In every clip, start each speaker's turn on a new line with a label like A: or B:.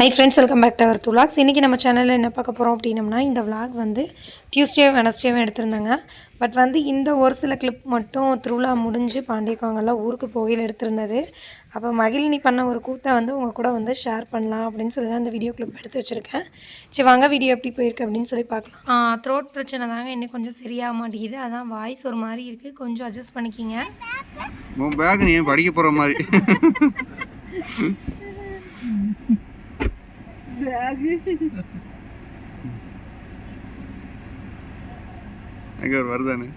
A: Hi friends welcome back to our Thulax இன்றைக்கி நம்ம சேனலில் என்ன பார்க்க போகிறோம் அப்படின்னம்னா இந்த vlog வந்து டியூஸ்டே வெனஸ்டேவும் எடுத்திருந்தாங்க. பட் வந்து இந்த ஒரு சில கிளிப் மட்டும் திருவிழா முடிஞ்சு பாண்டியக்காங்கெல்லாம் ஊருக்கு போகையில் எடுத்திருந்தது. அப்போ மகிழினி பண்ண ஒரு கூத்தை வந்து உங்கள் கூட வந்து ஷேர் பண்ணலாம் அப்படின்னு சொல்லி தான் இந்த வீடியோ கிளிப் எடுத்து வச்சுருக்கேன். சரி வாங்க வீடியோ எப்படி போயிருக்கு அப்படின்னு சொல்லி பார்க்கலாம். த்ரோட் பிரச்சனை தாங்க. இன்னும் கொஞ்சம் சரியாக மாட்டேங்குது. அதான் வாய்ஸ் ஒரு மாதிரி இருக்குது கொஞ்சம் அட்ஜஸ்ட் பண்ணிக்கிங்க.
B: உன் பேக் நீ ஏன் படிக்க போற மாதிரி? எங்க ஒரு வருதானே?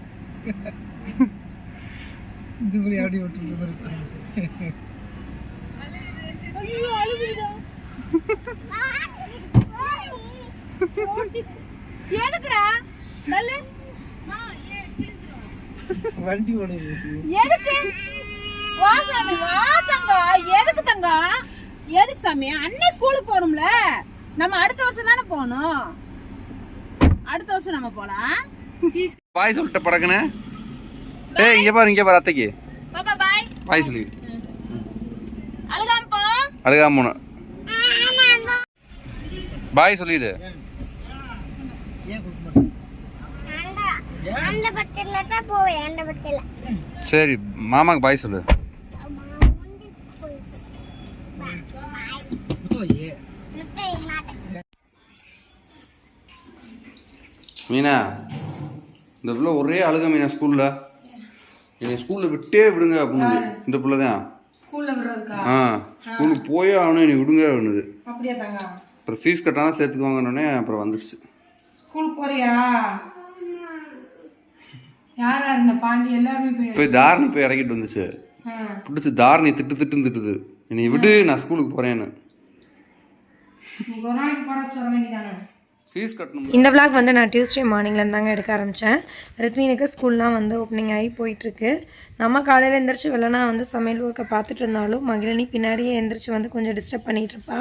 C: எதுக்குடா? நல்லு
D: வண்டி ஓடுது.
C: எதுக்கு? வா சாமி வா தங்கம் எதுக்கு தங்கம் எதுக்கு சாமி? அண்ணன் ஸ்கூலுக்கு போகணும்ல. நம்ம அடுத்த வருஷம் தானே போகணும். அடுத்த வருஷம் நம்ம போலாம்.
B: பாய் சொல்லிட்ட படக்குனே. ஏய் இங்க பாரு இங்க பாரு அத்தைக்கு.
C: பாப்பா பாய்
B: பாய் சொல்லி.
C: அழுகாம போ.
B: அழுகாம போன. பாய் சொல்லிடு. சரி மாமாக்கு பாய் சொல்லு. மீனா இந்த பிள்ளை ஒரே அழுக மீனா ஸ்கூல்ல என்னை ஸ்கூல்ல விட்டே விடுங்க அப்படின்னு. இந்த பிள்ளை தான்
A: ஸ்கூலில் விடுறதுக்கா?
B: ஆ ஸ்கூலுக்கு போயே ஆகணும் என்னை விடுங்க அப்படின்னுது.
A: அப்படியா தாங்க?
B: அப்புறம் ஃபீஸ் கட்டானா சேர்த்துக்குவாங்கன்னொடனே அப்புறம் வந்துடுச்சு
A: ஸ்கூல் போறியா? யாரா இருந்த பாண்டி? எல்லாருமே போய்
B: போய் தாரணி போய் இறக்கிட்டு வந்துச்சு. பிடிச்சி தாரணி திட்டு திட்டுன்னு திட்டுது. என்னை விடு நான் ஸ்கூலுக்கு போறேன்னு
A: இன்னைக்கு ஒரு நாளைக்கு போற வர வேண்டியதானே
B: ஃபீஸ் கட்டணும்
A: இந்த விளாக் வந்து நான் டியூஸ்டே மார்னிங்லேருந்து தாங்க எடுக்க ஆரம்பித்தேன் ரித்வினுக்கு ஸ்கூல்லாம் வந்து ஓப்பனிங் ஆகி போயிட்டுருக்கு. நம்ம காலையில் எந்திரிச்சு வெள்ளனா வந்து சமையல் ஒர்க்கை பார்த்துட்டு இருந்தாலும் மகிழினி பின்னாடியே எந்திரிச்சு வந்து கொஞ்சம் டிஸ்டர்ப் பண்ணிகிட்டு இருப்பா.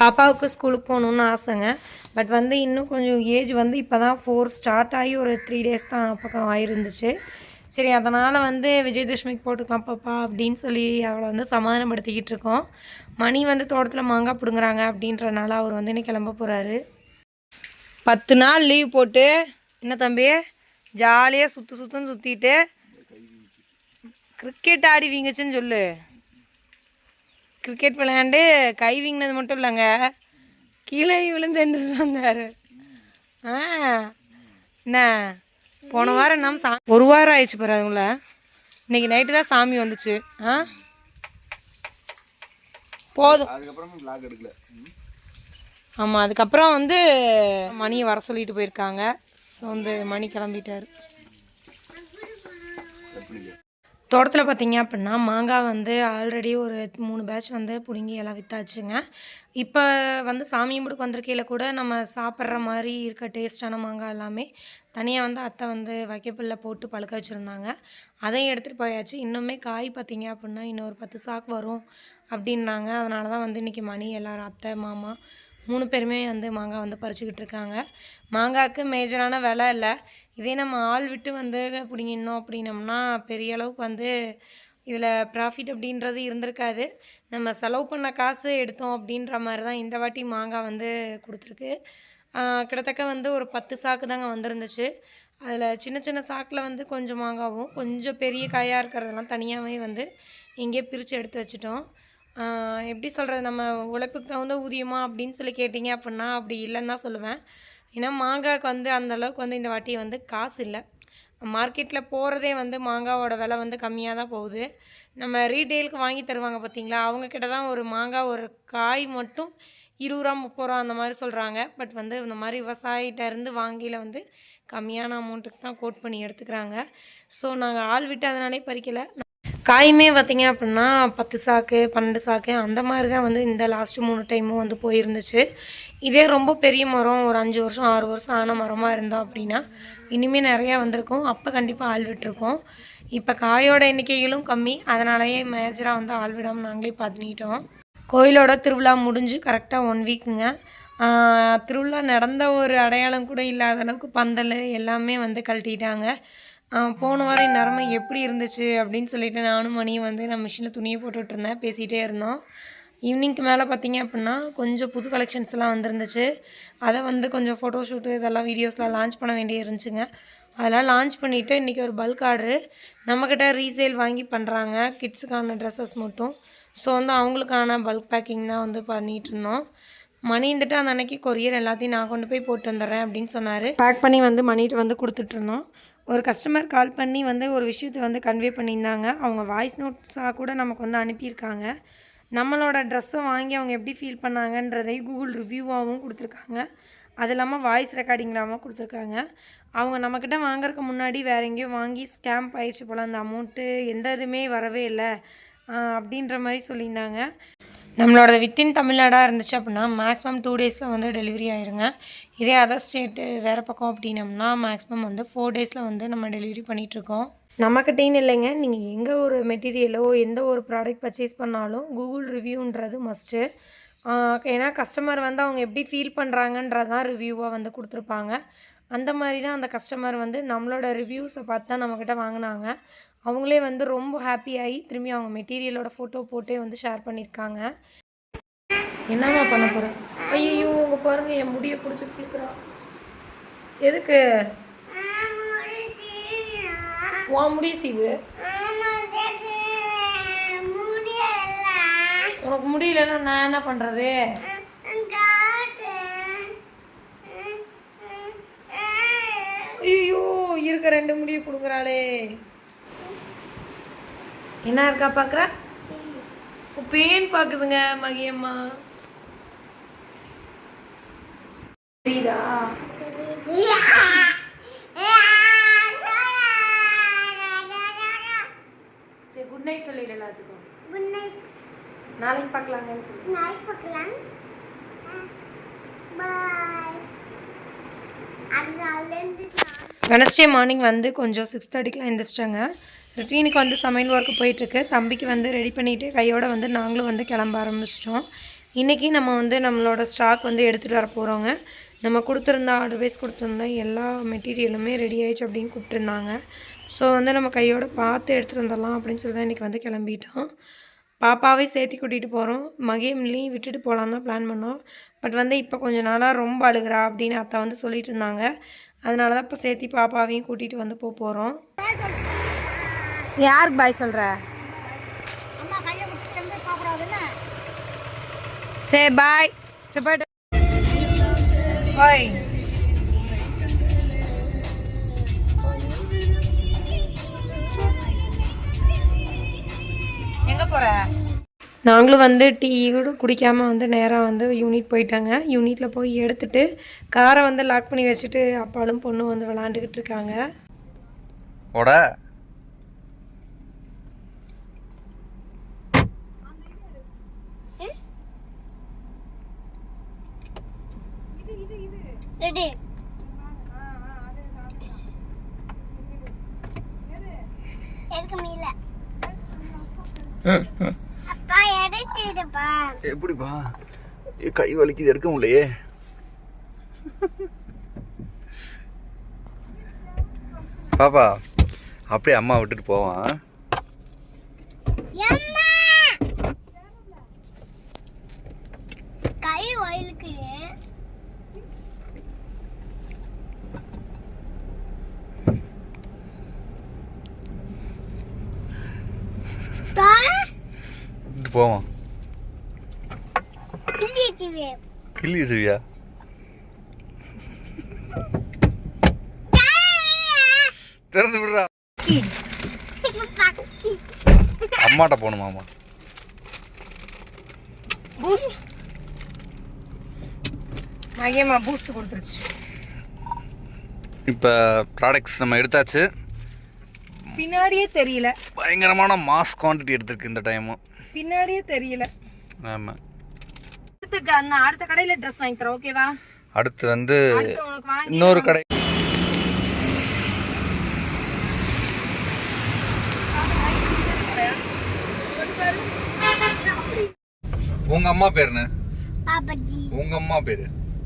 A: பாப்பாவுக்கு ஸ்கூலுக்கு போகணுன்னு ஆசைங்க. பட் வந்து இன்னும் கொஞ்சம் ஏஜ் வந்து இப்போ தான் ஃபோர் ஸ்டார்ட் ஆகி ஒரு த்ரீ டேஸ் தான் பக்கம் ஆயிருந்துச்சு. சரி அதனால் வந்து விஜயதசமிக்கு போட்டுக்கலாம் பாப்பா அப்படின்னு சொல்லி அவளை வந்து சமாதானப்படுத்திக்கிட்டு இருக்கோம் மணி வந்து தோட்டத்தில் மாங்காய் பிடுங்குறாங்க அப்படின்றனால அவர் வந்து இன்னைக்கு கிளம்ப போகிறாரு பத்து நாள் லீவ் போட்டு என்ன தம்பி ஜாலியாக சுற்று சுற்றுன்னு சுற்றிட்டு கிரிக்கெட் ஆடி வீங்கச்சுன்னு சொல்லு. கிரிக்கெட் விளையாண்டு கை வீங்கினது மட்டும் இல்லைங்க கீழே விழுந்து எந்திரிச்சு வந்தார். ஆ என்ன? போன வாரம் நம்ம சா ஒரு வாரம் ஆயிடுச்சு பாரு அதுங்கள இன்னைக்கு நைட்டு தான் சாமி வந்துச்சு. ஆ? போதும். ஆமாம் அதுக்கப்புறம் வந்து மணியை வர சொல்லிட்டு போயிருக்காங்க. ஸோ வந்து மணி கிளம்பிட்டாரு. தோட்டத்தில் பார்த்தீங்க அப்படின்னா மாங்காய் வந்து ஆல்ரெடி ஒரு மூணு பேட்ச் வந்து பிடுங்கி எல்லாம் விற்றாச்சுங்க இப்போ வந்து சாமி கும்பிடுக்கு வந்திருக்கையில் கூட நம்ம சாப்பிட்ற மாதிரி இருக்க டேஸ்ட்டான மாங்காய் எல்லாமே தனியாக வந்து அத்தை வந்து வைக்கப்புல்ல போட்டு பழுக்க வச்சுருந்தாங்க. அதையும் எடுத்துகிட்டு போயாச்சு. இன்னுமே காய் பார்த்தீங்க அப்படின்னா இன்னொரு பத்து சாக்கு வரும் அப்படின்னாங்க அதனால தான் வந்து இன்றைக்கி மணி எல்லோரும் அத்தை மாமா மூணு பேருமே வந்து மாங்காய் வந்து பறிச்சுக்கிட்டு இருக்காங்க. மாங்காய்க்கு மேஜரான விலை இல்லை. இதே நம்ம ஆள் விட்டு வந்து பிடிங்கினோம் அப்படின்னம்னா பெரிய அளவுக்கு வந்து இதில் ப்ராஃபிட் அப்படின்றது இருந்திருக்காது. நம்ம செலவு பண்ண காசு எடுத்தோம் அப்படின்ற மாதிரி தான் இந்த வாட்டி மாங்காய் வந்து கொடுத்துருக்கு. கிட்டத்தக்க கிட்டத்தட்ட வந்து ஒரு பத்து சாக்கு தாங்க வந்திருந்துச்சு. அதில் சின்ன சின்ன சாக்கில் வந்து கொஞ்சம் மாங்காவும் கொஞ்சம் பெரிய காயாக இருக்கிறதெல்லாம் தனியாகவே வந்து இங்கேயே பிரித்து எடுத்து வச்சிட்டோம். எப்படி சொல்கிறது நம்ம உழைப்புக்கு தகுந்த ஊதியமா அப்படின்னு சொல்லி கேட்டிங்க அப்படின்னா அப்படி இல்லைன்னு தான் சொல்லுவேன். ஏன்னா மாங்காய்க்கு வந்து அந்த அளவுக்கு வந்து இந்த வாட்டி வந்து காசு இல்லை. மார்க்கெட்டில் போகிறதே வந்து மாங்காவோட விலை வந்து கம்மியாக தான் போகுது. நம்ம ரீட்டெயிலுக்கு வாங்கி தருவாங்க பார்த்தீங்களா? அவங்க கிட்ட தான் ஒரு மாங்காய் ஒரு காய் மட்டும் இருபது ரூபா முப்பது ரூபா அந்த மாதிரி சொல்கிறாங்க பட் வந்து இந்த மாதிரி விவசாயிகிட்டேருந்து வாங்கியில் வந்து கம்மியான அமௌண்ட்டுக்கு தான் கோட் பண்ணி எடுத்துக்கிறாங்க. ஸோ நாங்கள் ஆள் விட்டு அதனாலே பறிக்கலை. காயுமே பார்த்தீங்க அப்படின்னா பத்து சாக்கு பன்னெண்டு சாக்கு அந்த மாதிரி தான் வந்து இந்த லாஸ்ட்டு மூணு டைமும் வந்து போயிருந்துச்சு. இதே ரொம்ப பெரிய மரம் ஒரு அஞ்சு வருஷம் ஆறு வருஷம் ஆன மரமாக இருந்தோம் அப்படின்னா இனிமேல் நிறையா வந்திருக்கும். அப்போ கண்டிப்பாக ஆள் விட்டுருக்கோம் இப்போ காயோட எண்ணிக்கைகளும் கம்மி. அதனாலேயே மேஜராக வந்து ஆள் விடாமல் நாங்களே பதினிட்டோம் கோயிலோட திருவிழா முடிஞ்சு கரெக்டாக ஒன் வீக்குங்க திருவிழா நடந்த ஒரு அடையாளம் கூட இல்லாத அளவுக்கு பந்தல் எல்லாமே வந்து கழட்டிட்டாங்க. போன வாரம் நிறமை எப்படி இருந்துச்சு அப்படின்னு சொல்லிட்டு நானும் மணியும் வந்து நான் மிஷினில் துணியை போட்டுட்டு இருந்தேன் பேசிகிட்டே இருந்தோம். ஈவினிங்க்கு மேலே பார்த்தீங்க அப்படின்னா கொஞ்சம் புது கலெக்ஷன்ஸ்லாம் வந்துருந்துச்சு. அதை வந்து கொஞ்சம் ஃபோட்டோ ஷூட்டு இதெல்லாம் வீடியோஸ்லாம் லான்ச் பண்ண வேண்டிய இருந்துச்சுங்க. அதெல்லாம் லான்ச் பண்ணிவிட்டு இன்றைக்கி ஒரு பல்க் ஆர்டரு நம்மக்கிட்ட ரீசேல் வாங்கி பண்ணுறாங்க கிட்ஸுக்கான ட்ரெஸ்ஸஸ் மட்டும். ஸோ வந்து அவங்களுக்கான பல்க் பேக்கிங் தான் வந்து பண்ணிகிட்டு இருந்தோம். மணி இருந்துட்டு அந்த அன்னைக்கு கொரியர் எல்லாத்தையும் நான் கொண்டு போய் போட்டு வந்துடுறேன் அப்படின்னு சொன்னார். பேக் பண்ணி வந்து மணிட்டு வந்து கொடுத்துட்ருந்தோம் ஒரு கஸ்டமர் கால் பண்ணி வந்து ஒரு விஷயத்தை வந்து கன்வே பண்ணியிருந்தாங்க. அவங்க வாய்ஸ் நோட்ஸாக கூட நமக்கு வந்து அனுப்பியிருக்காங்க. நம்மளோட ட்ரெஸ்ஸை வாங்கி அவங்க எப்படி ஃபீல் பண்ணாங்கன்றதை கூகுள் ரிவ்யூவாகவும் கொடுத்துருக்காங்க. அது இல்லாமல் வாய்ஸ் ரெக்கார்டிங்லாமல் கொடுத்துருக்காங்க. அவங்க நம்மக்கிட்ட வாங்குறதுக்கு முன்னாடி வேற எங்கேயோ வாங்கி ஸ்கேம்ப் ஆயிடுச்சு போல் அந்த அமௌண்ட்டு எந்த இதுவுமே வரவே இல்லை. அப்படின்ற மாதிரி சொல்லியிருந்தாங்க. நம்மளோட வித்தின் தமிழ்நாடாக இருந்துச்சு அப்படின்னா மேக்ஸிமம் டூ டேஸில் வந்து டெலிவரி ஆயிருங்க. இதே அதர் ஸ்டேட்டு வேறு பக்கம் அப்படின்னம்னா மேக்ஸிமம் வந்து ஃபோர் டேஸில் வந்து நம்ம டெலிவரி பண்ணிகிட்ருக்கோம் நம்மக்கிட்டேன்னு இல்லைங்க. நீங்கள் எங்கே ஒரு மெட்டீரியலோ எந்த ஒரு ப்ராடக்ட் பர்ச்சேஸ் பண்ணாலும் கூகுள் ரிவ்யூன்றது மஸ்ட்டு ஏன்னா கஸ்டமர் வந்து அவங்க எப்படி ஃபீல் பண்ணுறாங்கன்றதான் ரிவ்யூவாக வந்து கொடுத்துருப்பாங்க. அந்த மாதிரி தான் அந்த கஸ்டமர் வந்து நம்மளோட ரிவ்யூஸை பார்த்து தான் நம்மக்கிட்ட வாங்கினாங்க. அவங்களே வந்து ரொம்ப ஹாப்பியாகி திரும்பி அவங்க மெட்டீரியலோட ஃபோட்டோ போட்டே வந்து ஷேர் பண்ணியிருக்காங்க என்னம்மா பண்ண போகிறேன் ஐயோ உங்க பாருங்க என் முடியை பிடிச்சி குளிக்கிறான் எதுக்கு? உன் முடிய சீவு. உனக்கு முடியலன்னா நான் என்ன பண்ணுறது ஐயோ இருக்க ரெண்டு முடியை கொடுக்குறாளே என்ன இருக்கா பார்க்குற பேன் பார்க்குதுங்க மகியம்மா. தெரியுதா சரி குட் நைட் சொல்லிடு எல்லாத்துக்கும். நாளைக்கு பார்க்கலாங்கன்னு சொல்லி. வெனஸ்டே மார்னிங் வந்து கொஞ்சம் சிக்ஸ் தேர்ட்டிக்கெலாம் எழுந்திரிச்சிட்டாங்க ருட்டீனுக்கு வந்து சமையல் ஒர்க்கு போயிட்டுருக்கு. தம்பிக்கு வந்து ரெடி பண்ணிவிட்டு கையோடு வந்து நாங்களும் வந்து கிளம்ப ஆரம்பிச்சிட்டோம். இன்றைக்கி நம்ம வந்து நம்மளோட ஸ்டாக் வந்து எடுத்துகிட்டு வர போகிறோங்க நம்ம கொடுத்துருந்த ஆர்டர் வைஸ் எல்லா மெட்டீரியலுமே ரெடி ஆயிடுச்சு அப்படின்னு கூப்பிட்டுருந்தாங்க. ஸோ வந்து நம்ம கையோட பார்த்து எடுத்துகிட்டு வந்துடலாம் அப்படின்னு சொல்லி தான் இன்றைக்கி வந்து கிளம்பிட்டோம். பாப்பாவே சேர்த்து கூட்டிகிட்டு போகிறோம் மகிம்லையும் விட்டுட்டு போகலான்னு தான் பிளான் பண்ணோம். பட் வந்து இப்போ கொஞ்ச நாளாக ரொம்ப அழுகிறா அப்படின்னு அத்தை வந்து சொல்லிட்டு இருந்தாங்க. அதனால தான் இப்போ சேர்த்தி பாப்பாவையும் கூட்டிகிட்டு வந்து போக போகிறோம்
C: யாருக்கு பாய் சொல்ற? சரி பாய். சரி போயிட்டு.
A: ஓய். எங்கே போகிற நாங்களும் வந்து டீ கூட குடிக்காமல் வந்து நேராக வந்து யூனிட் போயிட்டாங்க. யூனிட்டில் போய் எடுத்துட்டு காரை வந்து லாக் பண்ணி வச்சுட்டு அப்பாலும் பொண்ணும் வந்து விளாண்டுக்கிட்டு இருக்காங்க.
B: ஓட.
E: ரெடி. எடுக்க முடியல
B: எப்படிப்பா? கை வலிக்குது எடுக்க முடியலையே. பாப்பா அப்படியே அம்மா விட்டுட்டு போவான்.
E: எம்மா கை வயலுக்கு
B: விட்டுட்டு போவான்
E: கிள்ளிட்டுவே
B: கிள்ளி சரியா திறந்து விடுறா. அம்மாட்ட போகணுமாமா
A: பூஸ்ட் மகியம்மா பூஸ்ட் கொடுத்துருச்சு.
B: இப்போ ப்ராடக்ட்ஸ் நம்ம எடுத்தாச்சு.
A: பின்னாடியே தெரியல.
B: பயங்கரமான மாஸ் குவான்டிட்டி எடுத்திருக்கு இந்த டைமும்
A: பின்னாடியே தெரியல.
B: ஆமாம்
A: அடுத்து அந்த அடுத்த கடையில் ட்ரெஸ் வாங்கி தரேன் ஓகேவா
B: அடுத்து வந்து இன்னொரு கடை. உங்க அம்மா பேர் என்ன?
E: பாபாஜி
B: உங்க அம்மா பேரு?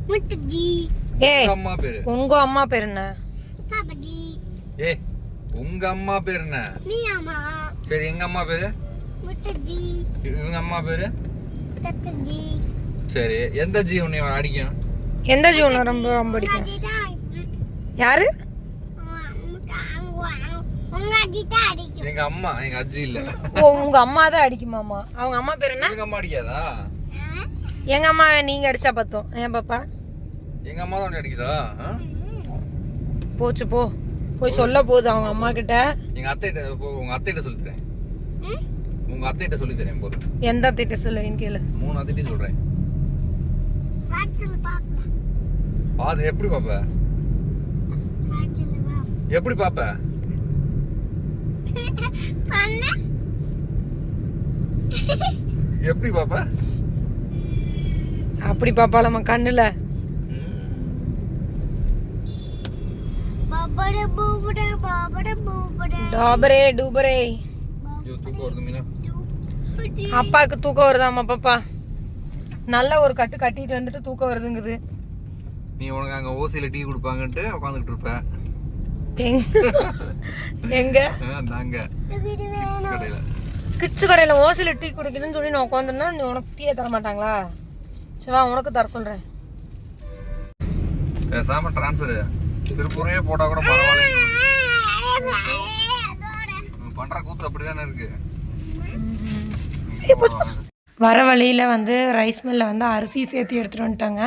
B: உங்க அம்மா பேரு?
A: உங்க அம்மா பேர் என்ன?
E: பாபாஜி
B: ஏ உங்க அம்மா பேர் என்ன?
E: நீ அம்மா
B: சரி எங்க அம்மா பேரு?
E: முட்டுஜி
B: இவங்க அம்மா பேரு? சரி எந்த ஜி உன்னை அடிக்கும்?
A: எந்த ஜூன் ரொம்ப ரொம்ப
E: அடிதான்
A: யாரு?
E: அடிக்கும்
B: எங்க அம்மா எங்க அஜி இல்ல.
A: ஓ உங்க அம்மா தான் அடிக்குமாமா அவங்க அம்மா பேர் என்ன?
B: எங்க அம்மா அடிக்காதா?
A: எங்க அம்மா நீங்க அடிச்சா பார்த்தோம் ஏன் பாப்பா?
B: எங்க அம்மா தான் அடிக்குதா? ஆ?
A: போச்சு போ. போய் சொல்ல போகுது அவங்க அம்மா கிட்ட.
B: எங்க அத்தைகிட்ட உங்க அத்தைகிட்ட சொல்லி தரேன். உங்க அத்தைகிட்ட சொல்லி தரேன் போதும்.
A: எந்த திட்ட சொல்லுவீன்னு கேளு.
B: மூணு அத்தைட்டையும் சொல்றேன். அது எப்படி பாப்ப? எப்படி பாப்ப?
E: பண்ண.
B: எப்படி பாப்ப?
A: அப்படி பாப்பாளம்மா கண்ணுல. டாபரே டூபரே.
B: தூக்கம் வருது மீனா.
A: அப்பாவுக்கு தூக்கம் வருதாம்மா பாப்பா? நல்ல ஒரு கட்டு கட்டிட்டு வந்துட்டு தூக்கம் வருதுங்குது.
B: நீ உனக்கு அங்க ஓசியில டீ கொடுப்பாங்கன்ட்டு உட்காந்துக்கிட்டு இருப்ப.
A: எங்க?
E: வேணும்
B: கடையில.
A: கிட்ஸ் கடையில ஓசில டீ குடிக்குதுன்னு சொல்லி நான் உட்காந்துருந்தா நீ உனக்கு டீயே தர மாட்டாங்களா? சிவா உனக்கு தர சொல்றேன்.
B: பேசாம டிரான்ஸ்ஃபர் திருப்பூரே போட்டா கூட பரவாயில்ல பண்ற கூத்து அப்படிதானே இருக்கு.
A: வர வழியில் வந்து ரைஸ் மில்லில் வந்து அரிசி சேர்த்து எடுத்துகிட்டு வந்துட்டாங்க.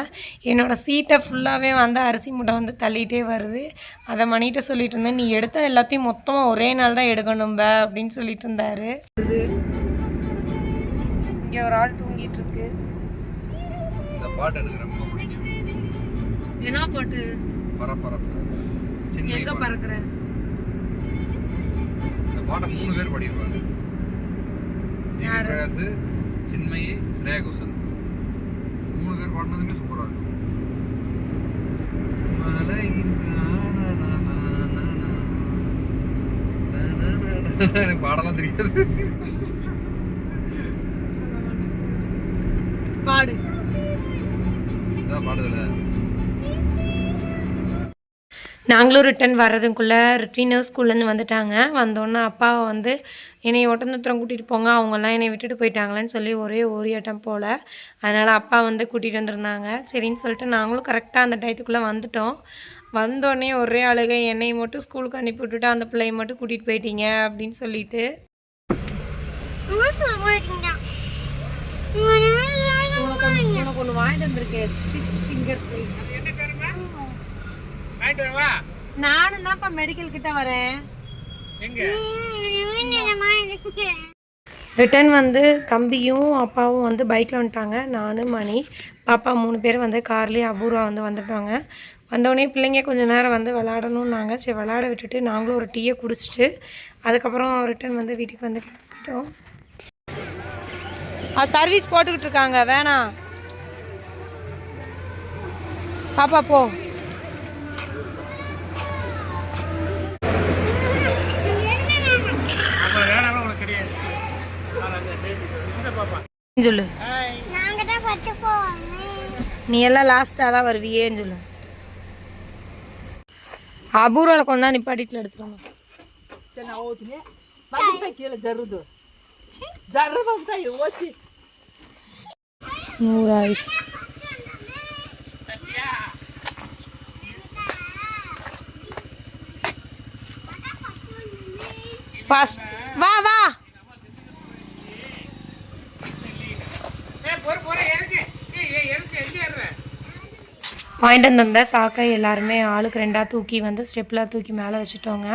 A: என்னோட சீட்டை ஃபுல்லாகவே வந்து அரிசி மூட்டை வந்து தள்ளிகிட்டே வருது. அதை மணிகிட்ட சொல்லிட்டு இருந்தேன் நீ எடுத்த எல்லாத்தையும் மொத்தமாக ஒரே நாள் தான் எடுக்கணும்ப அப்படின்னு சொல்லிட்டு இருந்தாரு. இங்கே ஒரு ஆள் தூங்கிட்டு இருக்கு. என்ன போட்டு? எங்கே பறக்குற?
B: பாட்டை மூணு பேர் பாடிடுவாங்க ஜிவி பிரகாஷ் சின்மயி ஸ்ரேயா கோஷல் மூணு பேர் பாடினதுமே சூப்பரா இருக்கும். எனக்கு பாடலாம் தெரியாது.
A: பாடு.
B: பாடுதல
A: நாங்களும் ரிட்டன் வர்றதுக்குள்ளே ரிட்டீனர் ஸ்கூல்லேருந்து வந்துட்டாங்க. வந்தோடனே அப்பாவை வந்து என்னை ஒட்டந்தத்திரம் கூட்டிகிட்டு போங்க. அவங்கெல்லாம் என்னை விட்டுட்டு போயிட்டாங்களேன்னு சொல்லி ஒரே ஓரியாட்டம் போல். அதனால் அப்பா வந்து கூட்டிகிட்டு வந்திருந்தாங்க. சரின்னு சொல்லிட்டு நாங்களும் கரெக்டாக அந்த டயத்துக்குள்ளே வந்துட்டோம். வந்தோடனே ஒரே அழுகை என்னை மட்டும் ஸ்கூலுக்கு அனுப்பி விட்டுட்டு அந்த பிள்ளைய மட்டும் கூட்டிகிட்டு போயிட்டீங்க அப்படின்னு சொல்லிட்டு. உனக்கு ஒன்று வாங்கிட்டு வந்திருக்கேன். ஃபிஷ் ஃபிங்கர் ஃப்ரை நானும் தான்ப்பா மெடிக்கல் கிட்ட வரேன். ரிட்டன் வந்து தம்பியும் அப்பாவும் வந்து பைக்கில் வந்துட்டாங்க. நானும் மணி பாப்பா மூணு பேர் வந்து கார்லேயே அபூர்வா வந்து வந்துட்டாங்க. வந்தோடனே பிள்ளைங்க கொஞ்சம் நேரம் வந்து விளாடணுன்னாங்க சரி விளாட விட்டுட்டு நாங்களும் ஒரு டீயை குடிச்சிட்டு அதுக்கப்புறம் ரிட்டன் வந்து வீட்டுக்கு வந்து கிளம்பிட்டோம். சர்வீஸ் போட்டுக்கிட்டு இருக்காங்க. வேணாம். பாப்பா போ. சொல்லு?
E: தான்
A: நீ எல்லாம் லாஸ்ட்டாக தான் வருவியேன்னு சொல்லு நிப்பாட்டிட்டு எடுத்துருவாங்க நூறு ஆயுஷ் ஃபாஸ்ட் வா வா. வாங்கிட்டு வந்திருந்த சாக்கை எல்லாருமே ஆளுக்கு ரெண்டாக தூக்கி வந்து ஸ்டெப்பில் தூக்கி மேலே வச்சுட்டோங்க.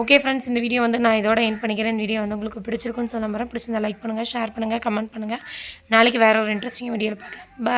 A: ஓகே ஃப்ரெண்ட்ஸ் இந்த வீடியோ வந்து நான் இதோட என் பண்ணிக்கிறேன். வீடியோ வந்து உங்களுக்கு பிடிச்சிருக்குன்னு சொல்ல போகிறேன் பிடிச்சிருந்தா லைக் பண்ணுங்கள் ஷேர் பண்ணுங்கள் கமெண்ட் பண்ணுங்கள் நாளைக்கு வேறு ஒரு இன்ட்ரெஸ்டிங் வீடியோவில் பார்க்கலாம். பாய்